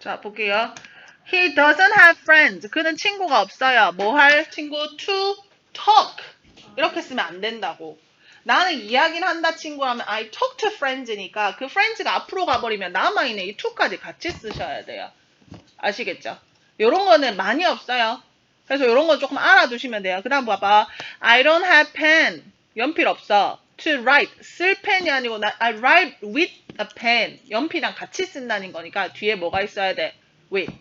자, 볼게요. He doesn't have friends. 그는 친구가 없어요. 뭐 할 친구? To talk. 이렇게 쓰면 안 된다고. 나는 이야기를 한다 친구라면 I talk to friends니까 그 friends가 앞으로 가버리면 남아있는 이 to까지 같이 쓰셔야 돼요. 아시겠죠? 요런 거는 많이 없어요. 그래서 요런 거 조금 알아두시면 돼요. 그 다음 봐봐. I don't have pen. 연필 없어. To write. 쓸 펜이 아니고 나, I write with a pen. 연필이랑 같이 쓴다는 거니까 뒤에 뭐가 있어야 돼? with.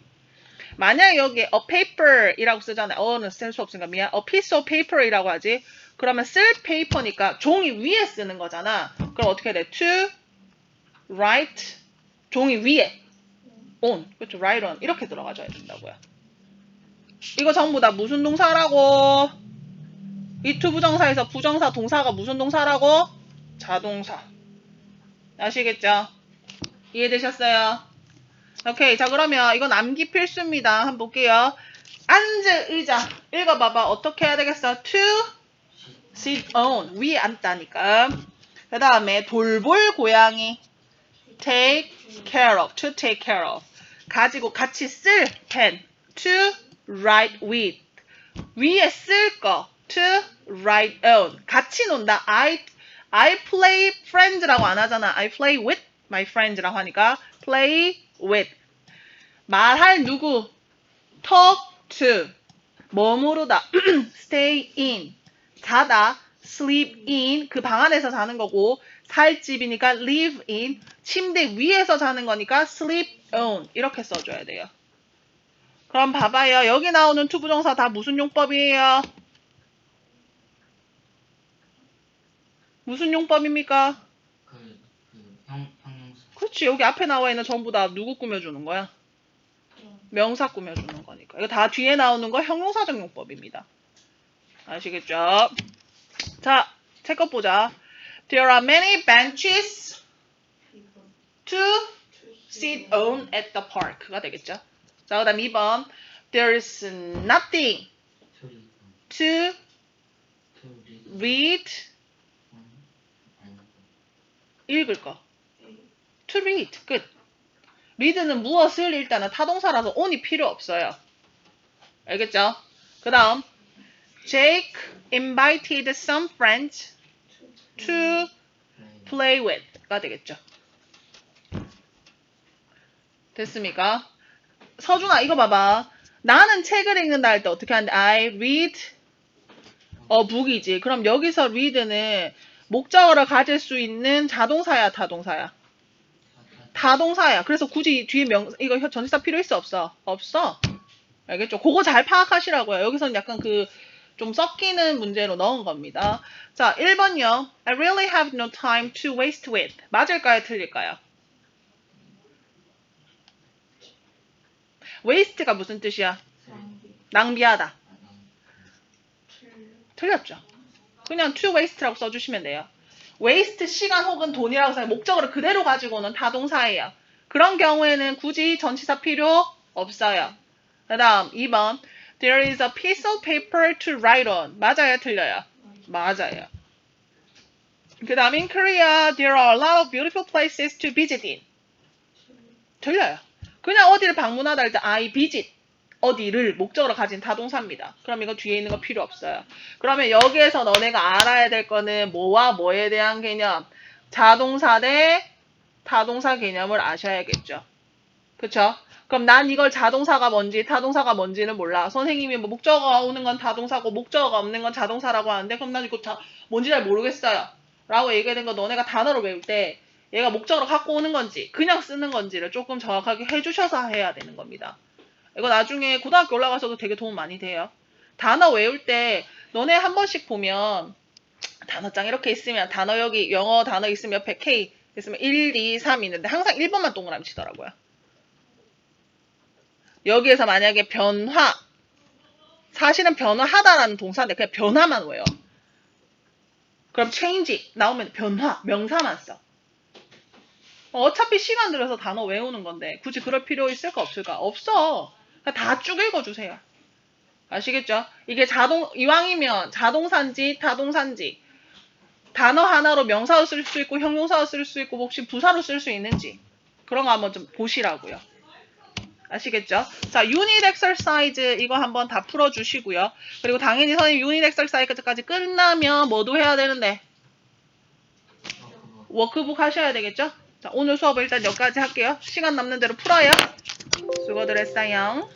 만약에 여기 a paper이라고 쓰잖아요. 어는 쓸 수 없으니까 미안. a piece of paper이라고 하지. 그러면 쓸 paper니까 종이 위에 쓰는 거잖아. 그럼 어떻게 돼? to write 종이 위에 on 그렇죠. write on 이렇게 들어가줘야 된다고요. 이거 전부 다 무슨 동사라고? 이투 부정사에서 부정사 동사가 무슨 동사라고? 자동사. 아시겠죠? 이해되셨어요? 오케이. 자, 그러면 이거 남기 필수입니다. 한번 볼게요. 앉을 의자. 읽어봐봐. 어떻게 해야 되겠어? to sit on. 위에 앉다니까. 그 다음에 돌볼 고양이. take care of. to take care of. 가지고 같이 쓸 pen. to write with. 위에 쓸 거. to write on. 같이 논다. I, I play friends라고 안 하잖아. I play with my friends라고 하니까 play with. 말할 누구? talk to. 머무르다. stay in. 자다. sleep in. 그 방 안에서 자는 거고 살 집이니까 live in. 침대 위에서 자는 거니까 sleep on. 이렇게 써줘야 돼요. 그럼 봐봐요. 여기 나오는 투부정사 다 무슨 용법이에요? 무슨 용법입니까? 그, 그, 형, 형용사. 그렇지. 여기 앞에 나와 있는 전부 다 누구 꾸며주는 거야? 명사 꾸며주는 거니까. 이거 다 뒤에 나오는 거 형용사적 용법입니다. 아시겠죠? 자, 책것 보자. There are many benches to sit on at the park가 되겠죠? 자, 그 다음 2번. There is nothing to read 읽을 거. To read. 끝. read는 무엇을 일단은 타동사라서 on이 필요 없어요. 알겠죠? 그 다음 Jake invited some friends to play with가 되겠죠. 됐습니까? 서준아 이거 봐봐. 나는 책을 읽는다 할 때 어떻게 하는데 I read a book이지. 그럼 여기서 read는 목적어를 가질 수 있는 자동사야 타동사야? 다동사야. 그래서 굳이 뒤에 명 이거 혀- 전치사 필요 있어 없어? 없어. 알겠죠? 그거 잘 파악하시라고요. 여기서는 약간 그 좀 섞이는 문제로 넣은 겁니다. 자, 1번요. I really have no time to waste with. 맞을까요? 틀릴까요? waste가 무슨 뜻이야? 낭비하다. 틀렸죠? 그냥 to waste라고 써주시면 돼요. waste 시간 혹은 돈이라고 해서 목적어를 그대로 가지고는 타동사예요. 그런 경우에는 굳이 전치사 필요 없어요. 그 다음 2번 There is a piece of paper to write on. 맞아요? 틀려요? 맞아요. 그 다음 in Korea there are a lot of beautiful places to visit in. 틀려요. 그냥 어디를 방문하다 할 때 I visit. 어디를 목적으로 가진 타동사입니다. 그럼 이거 뒤에 있는 거 필요 없어요. 그러면 여기에서 너네가 알아야 될 거는 뭐와 뭐에 대한 개념, 자동사 대 타동사 개념을 아셔야겠죠. 그쵸? 그럼 난 이걸 자동사가 뭔지 타동사가 뭔지는 몰라. 선생님이 뭐 목적어가 오는 건 타동사고 목적어가 없는 건 자동사라고 하는데 그럼 난 이거 자, 뭔지 잘 모르겠어요. 라고 얘기된 거 너네가 단어를 외울 때 얘가 목적어로 갖고 오는 건지 그냥 쓰는 건지를 조금 정확하게 해주셔서 해야 되는 겁니다. 이거 나중에 고등학교 올라가서도 되게 도움 많이 돼요. 단어 외울 때 너네 한 번씩 보면 단어장 이렇게 있으면 단어 여기 영어 단어 있으면 옆에 K 있으면 1, 2, 3 있는데 항상 1번만 동그라미 치더라고요. 여기에서 만약에 변화 사실은 변화하다라는 동사인데 그냥 변화만 외워. 그럼 change 나오면 변화 명사만 써. 어차피 시간 들여서 단어 외우는 건데 굳이 그럴 필요 있을까 없을까? 없어. 그냥 다쭉 읽어주세요. 아시겠죠? 이게 자동 이왕이면 자동사인지 타동사인지 단어 하나로 명사로 쓸 수 있고 형용사로 쓸 수 있고 혹시 부사로 쓸 수 있는지 그런 거 한번 좀 보시라고요. 아시겠죠? 자, 유닛 엑서사이즈 이거 한번 다 풀어주시고요. 그리고 당연히 선생님 유닛 엑서사이즈까지 끝나면 뭐도 해야 되는데. 워크북 하셔야 되겠죠? 자, 오늘 수업 일단 여기까지 할게요. 시간 남는 대로 풀어요. 수고들 했어요.